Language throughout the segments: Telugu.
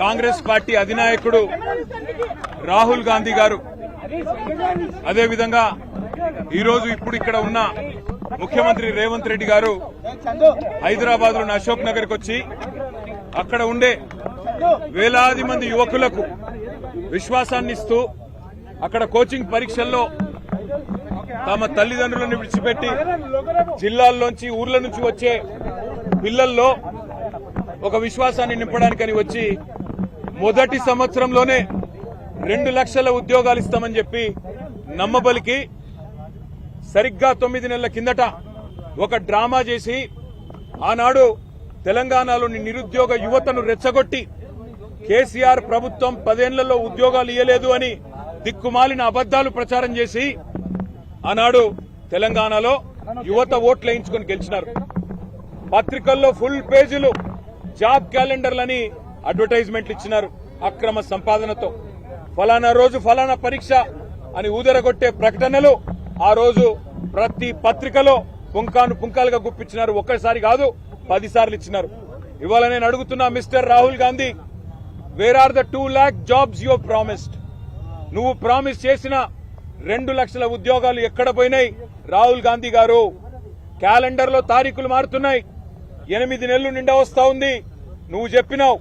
కాంగ్రెస్ పార్టీ అధినాయకుడు రాహుల్ గాంధీ గారు. అదేవిధంగా ఈరోజు ఇప్పుడు ఇక్కడ ఉన్న ముఖ్యమంత్రి రేవంత్ రెడ్డి గారు హైదరాబాద్లోని అశోక్ నగర్కి వచ్చి అక్కడ ఉండే వేలాది మంది యువకులకు విశ్వాసాన్ని ఇస్తూ అక్కడ కోచింగ్ పరీక్షల్లో తమ తల్లిదండ్రులను విడిచిపెట్టి జిల్లాల్లోంచి ఊర్ల నుంచి వచ్చే పిల్లల్లో ఒక విశ్వాసాన్ని నింపడానికని వచ్చి మొదటి సంవత్సరంలోనే రెండు లక్షల ఉద్యోగాలు ఇస్తామని చెప్పి నమ్మబలికి సరిగ్గా తొమ్మిది నెలల కిందట ఒక డ్రామా చేసి ఆనాడు తెలంగాణలోని నిరుద్యోగ యువతను రెచ్చగొట్టి కేసీఆర్ ప్రభుత్వం పదేళ్ళలో ఉద్యోగాలు ఇయ్యలేదు అని దిక్కుమాలిన అబద్దాలు ప్రచారం చేసి ఆనాడు తెలంగాణలో యువత ఓట్లు వేయించుకొని గెలిచినారు. పత్రికల్లో ఫుల్ పేజీలు జాబ్ క్యాలెండర్లని అడ్వర్టైజ్మెంట్లు ఇచ్చినారు అక్రమ సంపాదనతో. ఫలానా రోజు ఫలానా పరీక్ష అని ఊదరగొట్టే ప్రకటనలు ఆ రోజు ప్రతి పత్రికలో పుంకాను పుంకాలుగా గుప్పించినారు. ఒక్కసారి కాదు పదిసార్లు ఇచ్చినారు. ఇవాళ నేను అడుగుతున్నా mister Rahul Gandhi where are the two lakh jobs your promised నువ్వు ప్రామిస్ చేసిన రెండు లక్షల ఉద్యోగాలు ఎక్కడ పోయినాయి? రాహుల్ గాంధీ గారు క్యాలెండర్లో తారీఖులు మారుతున్నాయి. ఎనిమిది నెలలు నిండా వస్తా ఉంది. నువ్వు చెప్పినావు.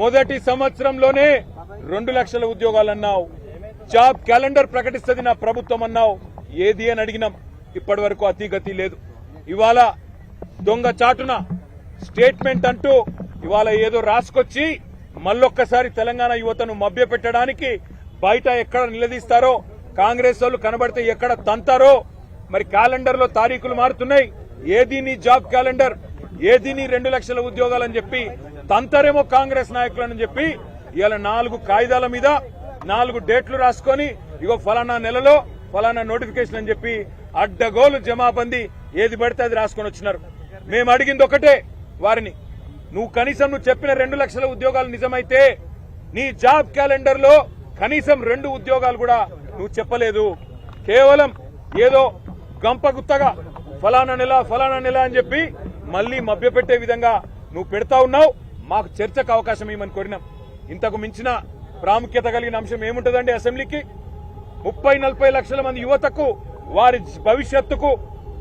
మొదటి సంవత్సరంలోనే రెండు లక్షల ఉద్యోగాలు అన్నావు. జాబ్ క్యాలెండర్ ప్రకటిస్తుంది నా ప్రభుత్వం అన్నావు. ఏది అని అడిగినాం. ఇప్పటి వరకు అతిగతి లేదు. ఇవాళ దొంగ చాటున స్టేట్మెంట్ అంటూ ఇవాళ ఏదో రాసుకొచ్చి మళ్ళొక్కసారి తెలంగాణ యువతను మభ్యపెట్టడానికి బయట ఎక్కడ నిలదీస్తారో కాంగ్రెస్ వాళ్ళు కనబడితే ఎక్కడ తంతారో మరి క్యాలెండర్లో తారీఖులు మారుతున్నాయి. ఏది నీ జాబ్ క్యాలెండర్? ఏది నీ రెండు లక్షల ఉద్యోగాలని చెప్పి తంతరేమో కాంగ్రెస్ నాయకులని చెప్పి ఇవాళ నాలుగు కాయిదాల మీద నాలుగు డేట్లు రాసుకొని ఇగో ఫలానా నెలలో ఫలానా నోటిఫికేషన్ అని చెప్పి అడ్డగోలు జమాబంది ఏది పడితే అది రాసుకొని వచ్చినారు. మేము అడిగింది ఒకటే వారిని. నువ్వు కనీసం నువ్వు చెప్పిన రెండు లక్షల ఉద్యోగాలు నిజమైతే నీ జాబ్ క్యాలెండర్లో కనీసం రెండు ఉద్యోగాలు కూడా నువ్వు చెప్పలేదు. కేవలం ఏదో గంపగుత్తగా ఫలానా నెల ఫలానా నెల అని చెప్పి మళ్ళీ మభ్యపెట్టే విధంగా నువ్వు పెడతా ఉన్నావు. మాకు చర్చకు అవకాశం ఇవ్వమని కోరినాం. ఇంతకు మించిన ప్రాముఖ్యత కలిగిన అంశం ఏముంటుందండి అసెంబ్లీకి? ముప్పై నలభై లక్షల మంది యువతకు వారి భవిష్యత్తుకు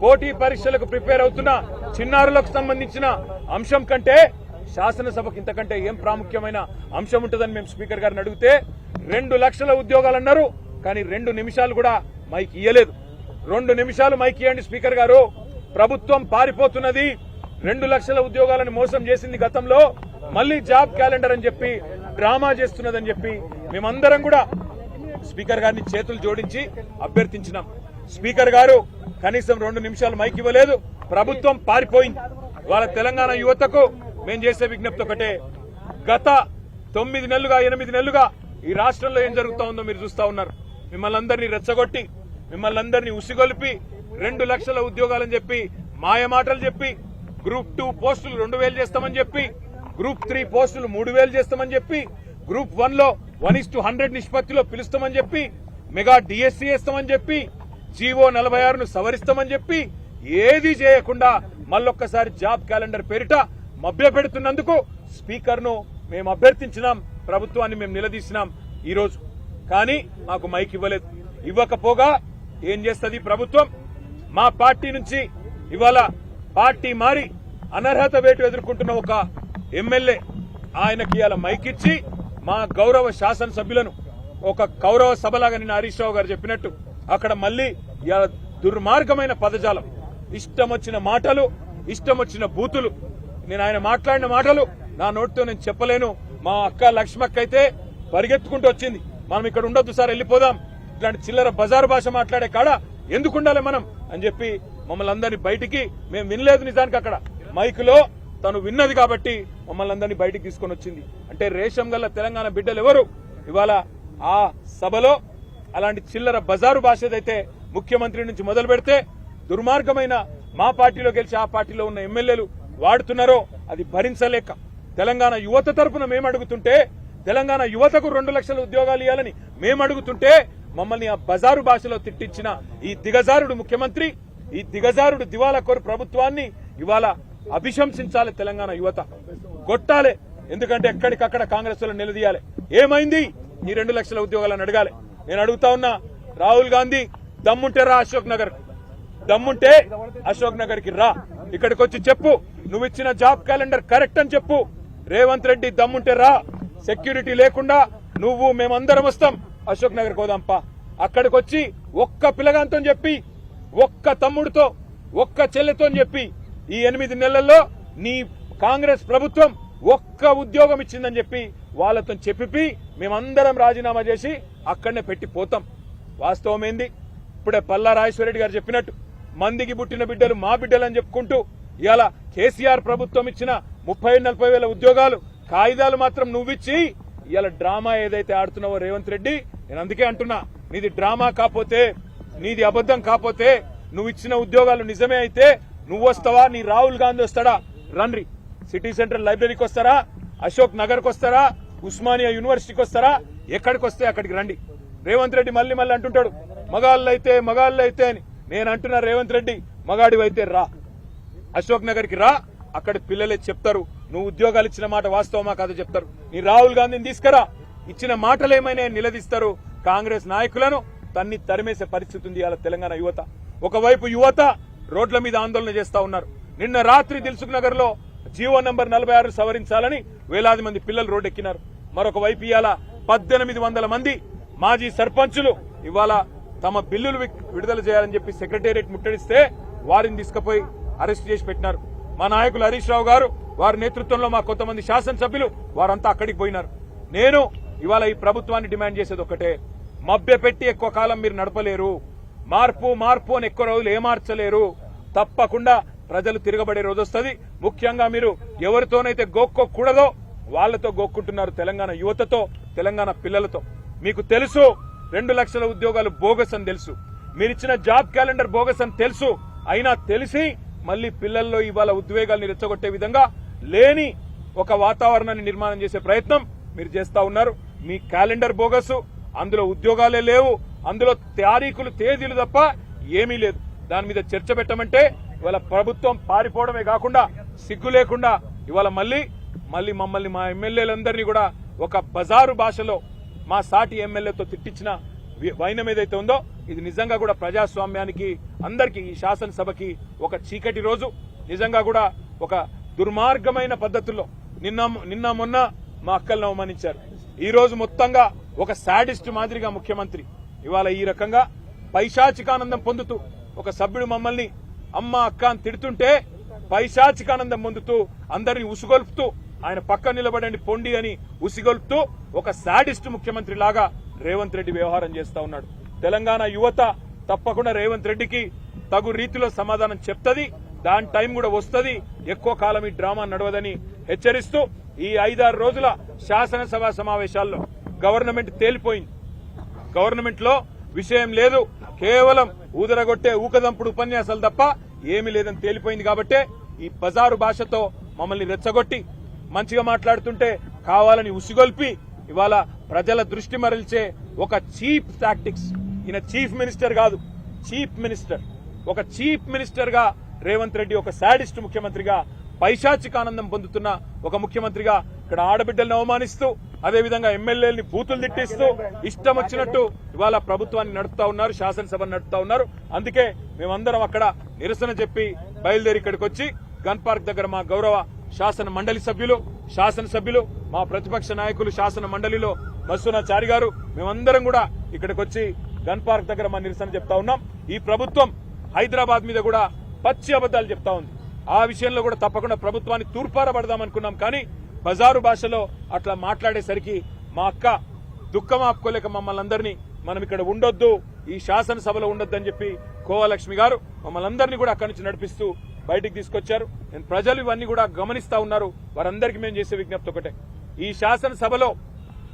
పోటీ పరీక్షలకు ప్రిపేర్ అవుతున్న చిన్నారులకు సంబంధించిన అంశం కంటే శాసనసభకు ఇంతకంటే ఏం ప్రాముఖ్యమైన అంశం ఉంటుందని మేము స్పీకర్ గారిని అడిగితే రెండు లక్షల ఉద్యోగాలు అన్నారు కానీ రెండు నిమిషాలు కూడా మైక్ ఇయ్యలేదు. రెండు నిమిషాలు మైక్ ఇవ్వండి స్పీకర్ గారు. ప్రభుత్వం పారిపోతున్నది. రెండు లక్షల ఉద్యోగాలను మోసం చేసింది గతంలో. మళ్ళీ జాబ్ క్యాలెండర్ అని చెప్పి డ్రామా చేస్తున్నదని చెప్పి మేమందరం కూడా స్పీకర్ గారిని చేతులు జోడించి అభ్యర్థించినాం. స్పీకర్ గారు కనీసం రెండు నిమిషాలు మైక్ ఇవ్వలేదు. ప్రభుత్వం పారిపోయింది. వాళ్ళ తెలంగాణ యువతకు మేము చేసే విజ్ఞప్తి ఒకటే. గత తొమ్మిది నెలలుగా ఎనిమిది నెలలుగా ఈ రాష్ట్రంలో ఏం జరుగుతా ఉందో మీరు చూస్తా ఉన్నారు. మిమ్మల్ని అందరినీ రెచ్చగొట్టి మిమ్మల్ని అందరినీ ఉసిగొలిపి రెండు లక్షల ఉద్యోగాలని చెప్పి మాయ మాటలు చెప్పి గ్రూప్ టూ పోస్టులు రెండు వేలు చేస్తామని చెప్పి గ్రూప్ త్రీ పోస్టులు మూడు వేలు చేస్తామని చెప్పి గ్రూప్ వన్లో వన్ ఇస్ టు హండ్రెడ్ నిష్పత్తిలో పిలుస్తామని చెప్పి మెగా డిఎస్సీ వేస్తామని చెప్పి జీవో నలభై ఆరును సవరిస్తామని చెప్పి ఏది చేయకుండా మళ్ళొక్కసారి జాబ్ క్యాలెండర్ పేరిట మభ్య పెడుతున్నందుకు స్పీకర్ను మేము అభ్యర్థించినాం ప్రభుత్వాన్ని మేము నిలదీసినాం ఈ రోజు కానీ మాకు మైక్ ఇవ్వలేదు. ఇవ్వకపోగా ఏం చేస్తుంది ప్రభుత్వం? మా పార్టీ నుంచి ఇవాళ పార్టీ మారి అనర్హత వేటు ఎదుర్కొంటున్న ఒక ఎమ్మెల్యే ఆయనకి ఇలా మైక్ ఇచ్చి మా గౌరవ శాసనసభ్యులను ఒక గౌరవ సభలాగా నిన్న హరీష్ రావు గారు చెప్పినట్టు అక్కడ మళ్ళీ దుర్మార్గమైన పదజాలం ఇష్టం వచ్చిన మాటలు ఇష్టం వచ్చిన బూతులు. నేను ఆయన మాట్లాడిన మాటలు నా నోటితో నేను చెప్పలేను. మా అక్క లక్ష్మక్క అయితే పరిగెత్తుకుంటూ వచ్చింది. మనం ఇక్కడ ఉండొద్దు సార్ వెళ్ళిపోదాం. ఇట్లాంటి చిల్లర బజారు భాష మాట్లాడే కాడ ఎందుకు ఉండాలి మనం అని చెప్పి మమ్మల్ని అందరినీ బయటికి మేము వినలేదు నిజానికి అక్కడ. మైకులో తను విన్నది కాబట్టి మమ్మల్ని అందరినీ బయటికి తీసుకొని వచ్చింది. అంటే రేషం గల్ల తెలంగాణ బిడ్డలు ఎవరు ఇవాళ ఆ సభలో అలాంటి చిల్లర బజారు భాష ఏదైతే ముఖ్యమంత్రి నుంచి మొదలు పెడితే దుర్మార్గమైన మా పార్టీలో గెలిచి ఆ పార్టీలో ఉన్న ఎమ్మెల్యేలు వాడుతున్నారో అది భరించలేక తెలంగాణ యువత తరఫున మేము అడుగుతుంటే తెలంగాణ యువతకు రెండు లక్షల ఉద్యోగాలు ఇవ్వాలని మేము అడుగుతుంటే మమ్మల్ని ఆ బజారు భాషలో తిట్టించిన ఈ దిగజారుడు ముఖ్యమంత్రి ఈ దిగజారుడు దివాలా కోరు ప్రభుత్వాన్ని ఇవాళ అభిశంసించాలి తెలంగాణ యువత. కొట్టాలి. ఎందుకంటే ఎక్కడికక్కడ కాంగ్రెస్ వాళ్ళు నిలదీయాలి. ఏమైంది? ఈ రెండు లక్షల ఉద్యోగాలను అడగాలి. నేను అడుగుతా ఉన్నా రాహుల్ గాంధీ దమ్ముంటే రా అశోక్ నగర్. దమ్ముంటే అశోక్ నగర్కి రా. ఇక్కడికి వచ్చి చెప్పు. నువ్వు ఇచ్చిన జాబ్ క్యాలెండర్ కరెక్ట్ అని చెప్పు. రేవంత్ రెడ్డి దమ్ముంటే రా. సెక్యూరిటీ లేకుండా నువ్వు మేమందరం వస్తాం. అశోక్ నగర్ కోదాంపా అక్కడికి వచ్చి ఒక్క పిల్లగాంతో చెప్పి ఒక్క తమ్ముడితో ఒక్క చెల్లెతో చెప్పి ఈ ఎనిమిది నెలల్లో నీ కాంగ్రెస్ ప్రభుత్వం ఒక్క ఉద్యోగం ఇచ్చిందని చెప్పి వాళ్ళతో చెప్పి మేమందరం రాజీనామా చేసి అక్కడనే పెట్టి పోతాం. వాస్తవం ఏంది? ఇప్పుడే పల్లా రాజేశ్వరరెడ్డి గారు చెప్పినట్టు మందికి పుట్టిన బిడ్డలు మా బిడ్డలు అని చెప్పుకుంటూ ఇవాళ కేసీఆర్ ప్రభుత్వం ఇచ్చిన ముప్పై నలభై వేల ఉద్యోగాలు కాగితాలు మాత్రం నువ్విచ్చి ఇవాళ డ్రామా ఏదైతే ఆడుతున్నావో రేవంత్ రెడ్డి నేను అందుకే అంటున్నా నీది డ్రామా కాపోతే నీది అబద్ధం కాపోతే నువ్వు ఇచ్చిన ఉద్యోగాలు నిజమే అయితే నువ్వు వస్తావా నీ రాహుల్ గాంధీ వస్తాడా? రండ్రి సిటీ సెంట్రల్ లైబ్రరీకి వస్తారా? అశోక్ నగర్కి వస్తారా? ఉస్మానియా యూనివర్సిటీకి వస్తారా? ఎక్కడికి వస్తే అక్కడికి రండి. రేవంత్ రెడ్డి మళ్ళీ మళ్ళీ అంటుంటాడు మగాళ్ళు అయితే మగాళ్ళు అయితే అని. నేను అంటున్నా రేవంత్ రెడ్డి మగాడివైతే రా. అశోక్ నగర్కి రా. అక్కడ పిల్లలే చెప్తారు. నువ్వు ఉద్యోగాలు ఇచ్చిన మాట వాస్తవమా కాదు చెప్తారు. నీ రాహుల్ గాంధీని తీసుకురా. ఇచ్చిన మాటలు ఏమైనా నిలదీస్తారు. కాంగ్రెస్ నాయకులను తన్ని తరిమేసే పరిస్థితి ఉంది ఇవాళ తెలంగాణ యువత. ఒకవైపు యువత రోడ్ల మీద ఆందోళన చేస్తా ఉన్నారు. నిన్న రాత్రి దిల్సుఖ్ నగర్లో జీవో నంబర్ నలభై ఆరు సవరించాలని వేలాది మంది పిల్లలు రోడ్డెక్కినారు. మరొక వైపు ఇవాళ పద్దెనిమిది వందల మంది మాజీ సర్పంచులు ఇవాళ తమ బిల్లులు వి- విడుదల చేయాలని చెప్పి సెక్రటేరియట్ ముట్టడిస్తే వారిని తీసుకుపోయి అరెస్ట్ చేసి పెట్టినారు. మా నాయకులు హరీష్ రావు గారు వారి నేతృత్వంలో మా కొంతమంది శాసనసభ్యులు వారంతా అక్కడికి పోయినారు. నేను ఇవాళ ఈ ప్రభుత్వాన్ని డిమాండ్ చేసేది ఒకటే మభ్య పెట్టి ఎక్కువ కాలం మీరు నడపలేరు. మార్పు మార్పు అని ఎక్కువ రోజులు ఏమార్చలేరు. తప్పకుండా ప్రజలు తిరగబడే రోజు వస్తుంది. ముఖ్యంగా మీరు ఎవరితోనైతే గోక్కోకూడదో వాళ్ళతో గోక్కుంటున్నారు తెలంగాణ యువతతో తెలంగాణ పిల్లలతో. మీకు తెలుసు రెండు లక్షల ఉద్యోగాలు బోగస్ అని తెలుసు. మీరిచ్చిన జాబ్ క్యాలెండర్ బోగస్ అని తెలుసు. అయినా తెలిసి మళ్ళీ పిల్లల్లో ఇవాళ ఉద్వేగాల్ని రెచ్చగొట్టే విధంగా లేని ఒక వాతావరణాన్ని నిర్మాణం చేసే ప్రయత్నం మీరు చేస్తా ఉన్నారు. మీ క్యాలెండర్ బోగసు అందులో ఉద్యోగాలే లేవు అందులో తారీఖులు తేదీలు తప్ప ఏమీ లేదు. దాని మీద చర్చ పెట్టమంటే ఇవాళ ప్రభుత్వం పారిపోవడమే కాకుండా సిగ్గు లేకుండా ఇవాళ మళ్ళీ మళ్ళీ మమ్మల్ని మా ఎమ్మెల్యేలందరినీ కూడా ఒక బజారు భాషలో మా సాటి ఎమ్మెల్యేతో తిట్టించిన వైనం ఏదైతే ఉందో ఇది నిజంగా కూడా ప్రజాస్వామ్యానికి అందరికీ ఈ శాసనసభకి ఒక చీకటి రోజు. నిజంగా కూడా ఒక దుర్మార్గమైన పద్ధతుల్లో నిన్న నిన్న మొన్న మా అక్కలను అవమానించారు. ఈ రోజు మొత్తంగా ఒక శాడిస్ట్ మాదిరిగా ముఖ్యమంత్రి. ఇవాళ ఈ రకంగా పైశాచికానందం పొందుతూ ఒక సభ్యుడు మమ్మల్ని అమ్మ అక్క అని తిడుతుంటే పైశాచికానందం పొందుతూ అందరిని ఉసుగొల్పుతూ ఆయన పక్క నిలబడండి పొండి అని ఉసిగొల్పుతూ ఒక శాడిస్ట్ ముఖ్యమంత్రి లాగా రేవంత్ రెడ్డి వ్యవహారం చేస్తా ఉన్నాడు. తెలంగాణ యువత తప్పకుండా రేవంత్ రెడ్డికి తగు రీతిలో సమాధానం చెప్తది దాని టైం కూడా వస్తుంది ఎక్కువ కాలం ఈ డ్రామా నడవదని హెచ్చరిస్తూ ఈ ఐదారు రోజుల శాసనసభ సమావేశాల్లో గవర్నమెంట్ తేలిపోయింది. గవర్నమెంట్లో విషయం లేదు. కేవలం ఊదరగొట్టే ఊకదంపుడు ఉపన్యాసాలు తప్ప ఏమీ లేదని తేలిపోయింది కాబట్టే ఈ బజారు భాషతో మమ్మల్ని రెచ్చగొట్టి మంచిగా మాట్లాడుతుంటే కావాలని ఉసిగొల్పి ఇవాళ ప్రజల దృష్టి మరల్చే ఒక చీప్ టాక్టిక్స్ ఈయన చీఫ్ మినిస్టర్ కాదు చీఫ్ మినిస్టర్. ఒక చీఫ్ మినిస్టర్గా రేవంత్ రెడ్డి ఒక శాడిస్ట్ ముఖ్యమంత్రిగా పైశాచిక ఆనందం పొందుతున్న ఒక ముఖ్యమంత్రిగా ఇక్కడ ఆడబిడ్డలను అవమానిస్తూ అదేవిధంగా ఎమ్మెల్యేలని బూతులు తిట్టిస్తూ ఇష్టం వచ్చినట్టు ఇవాళ ప్రభుత్వాన్ని నడుపుతా ఉన్నారు శాసనసభను నడుపుతా ఉన్నారు. అందుకే మేమందరం అక్కడ నిరసన చెప్పి బయలుదేరి ఇక్కడికి వచ్చి గన్ పార్క్ దగ్గర మా గౌరవ శాసన మండలి సభ్యులు శాసనసభ్యులు మా ప్రతిపక్ష నాయకులు శాసన మండలిలో చారి గారు మేమందరం కూడా ఇక్కడికి వచ్చి గన్ పార్క్ దగ్గర మా నిరసన చెప్తా ఉన్నాం. ఈ ప్రభుత్వం హైదరాబాద్ మీద కూడా పచ్చి అబద్దాలు చెప్తా ఉంది. ఆ విషయంలో కూడా తప్పకుండా ప్రభుత్వాన్ని తూర్పారబడదాం అనుకున్నాం కానీ బజారు భాషలో అట్లా మాట్లాడేసరికి మా అక్క దుఃఖం ఆపుకోలేక మమ్మల్ని అందరినీ మనం ఇక్కడ ఉండొద్దు ఈ శాసనసభలో ఉండొద్దు అని చెప్పి కోవలక్ష్మి గారు మమ్మల్ని అందరినీ కూడా అక్కడి నుంచి నడిపిస్తూ బయటికి తీసుకొచ్చారు. నేను ప్రజలు ఇవన్నీ కూడా గమనిస్తా ఉన్నారు. వారందరికీ మేము చేసే విజ్ఞప్తి ఒకటే. ఈ శాసనసభలో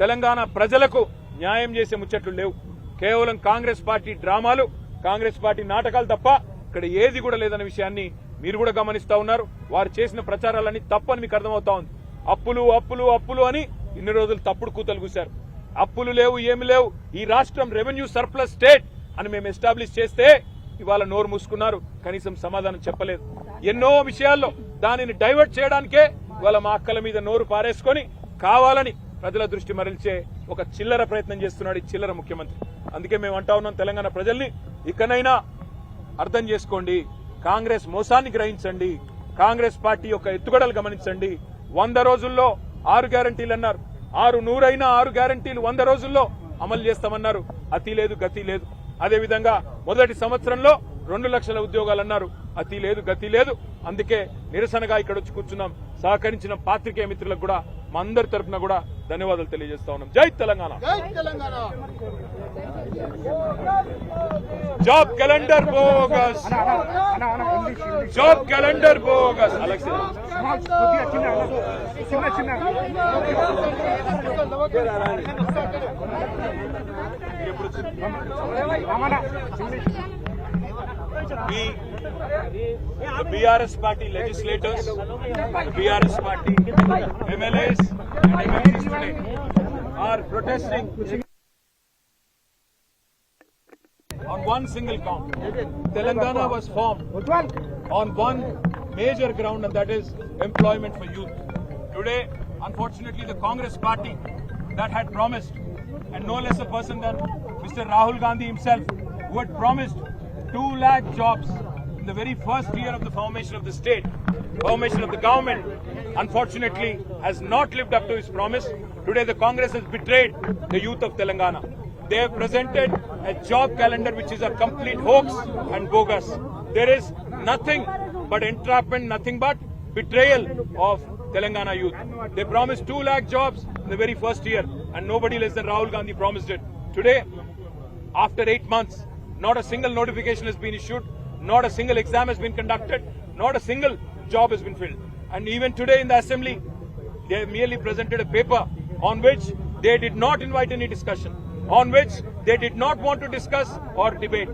తెలంగాణ ప్రజలకు న్యాయం చేసే ముచ్చట్లు లేవు. కేవలం కాంగ్రెస్ పార్టీ డ్రామాలు కాంగ్రెస్ పార్టీ నాటకాలు తప్ప ఇక్కడ ఏది కూడా లేదన్న విషయాన్ని మీరు కూడా గమనిస్తా ఉన్నారు. వారు చేసిన ప్రచారాలన్నీ తప్పని మీకు అర్థమవుతా ఉంది. అప్పులు అప్పులు అప్పులు అని ఇన్ని రోజులు తప్పుడు కూతలు కూశారు. అప్పులు లేవు ఏమి లేవు. ఈ రాష్ట్రం రెవెన్యూ సర్ప్లస్ స్టేట్ అని మేము ఎస్టాబ్లిష్ చేస్తే ఇవాళ నోరు మూసుకున్నారు. కనీసం సమాధానం చెప్పలేదు. ఎన్నో విషయాల్లో దానిని డైవర్ట్ చేయడానికే ఇవాళ మా అక్కల మీద నోరు పారేసుకొని కావాలని ప్రజల దృష్టి మరల్చే ఒక చిల్లర ప్రయత్నం చేస్తున్నాడు ఈ చిల్లర ముఖ్యమంత్రి. అందుకే మేము అంటా ఉన్నాం తెలంగాణ ప్రజల్ని ఇకనైనా అర్థం చేసుకోండి. కాంగ్రెస్ మోసాన్ని గ్రహించండి. కాంగ్రెస్ పార్టీ యొక్క ఎత్తుగడలు గమనించండి. వంద రోజుల్లో ఆరు గ్యారంటీలు అన్నారు. ఆరు నూరైనా ఆరు గ్యారంటీలు వంద రోజుల్లో అమలు చేస్తామన్నారు. అతి లేదు గతి లేదు. అదేవిధంగా మొదటి సంవత్సరంలో రెండు లక్షల ఉద్యోగాలు అన్నారు. అతి లేదు గతి లేదు. అందుకే నిరసనగా ఇక్కడ వచ్చి కూర్చున్నాం. సహకరించిన పాత్రికేయ మిత్రులకు కూడా మా అందరి తరఫున కూడా ధన్యవాదాలు తెలియజేస్తా ఉన్నాం. జై తెలంగాణ! జై Telangana! Job calendar bogus! Job calendar bogus! Alex! BRS party legislators BRS party MLAs are protesting on one single count Telangana was form on one major ground and that is employment for youth. Today, unfortunately, the Congress party that had promised, and no less a person than Mr. Rahul Gandhi himself, who had promised 2 lakh jobs in the very first year of the formation of the state, formation of the government, unfortunately has not lived up to his promise. Today, the Congress has betrayed the youth of Telangana. They have presented a job calendar which is a complete hoax and bogus. There is nothing but entrapment, nothing but betrayal of Telangana youth. They promised 2 lakh jobs in the very first year, and nobody less than Rahul Gandhi promised it. Today, after eight months, not a single notification has been issued, not a single exam has been conducted, not a single job has been filled. And even today in the assembly, they merely presented a paper on which they did not invite any discussion, on which they did not want to discuss or debate.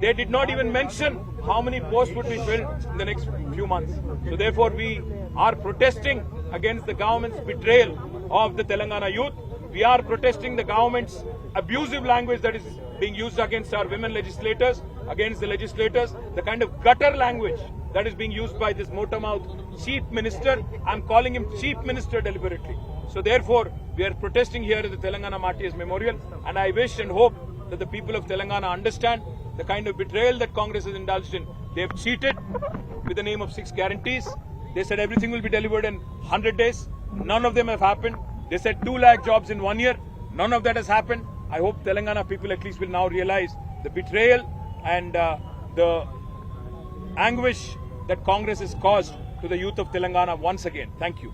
They did not even mention how many posts would be filled in the next few months. So therefore, we are protesting against the government's betrayal of the Telangana youth. We are protesting the government's abusive language that is being used against our women legislators, against the legislators, the kind of gutter language that is being used by this motor mouth chief minister. I'm calling him chief minister deliberately. So therefore, we are protesting here at the Telangana Martyrs Memorial, and I wish and hope that the people of Telangana understand the kind of betrayal that Congress has indulged in. They have cheated with the name of six guarantees. They said everything will be delivered in 100 days. None of them have happened. They said 2 lakh jobs in one year. None of that has happened. I hope Telangana people at least will now realize the betrayal and uh, the anguish that Congress has caused to the youth of Telangana once again. Thank you.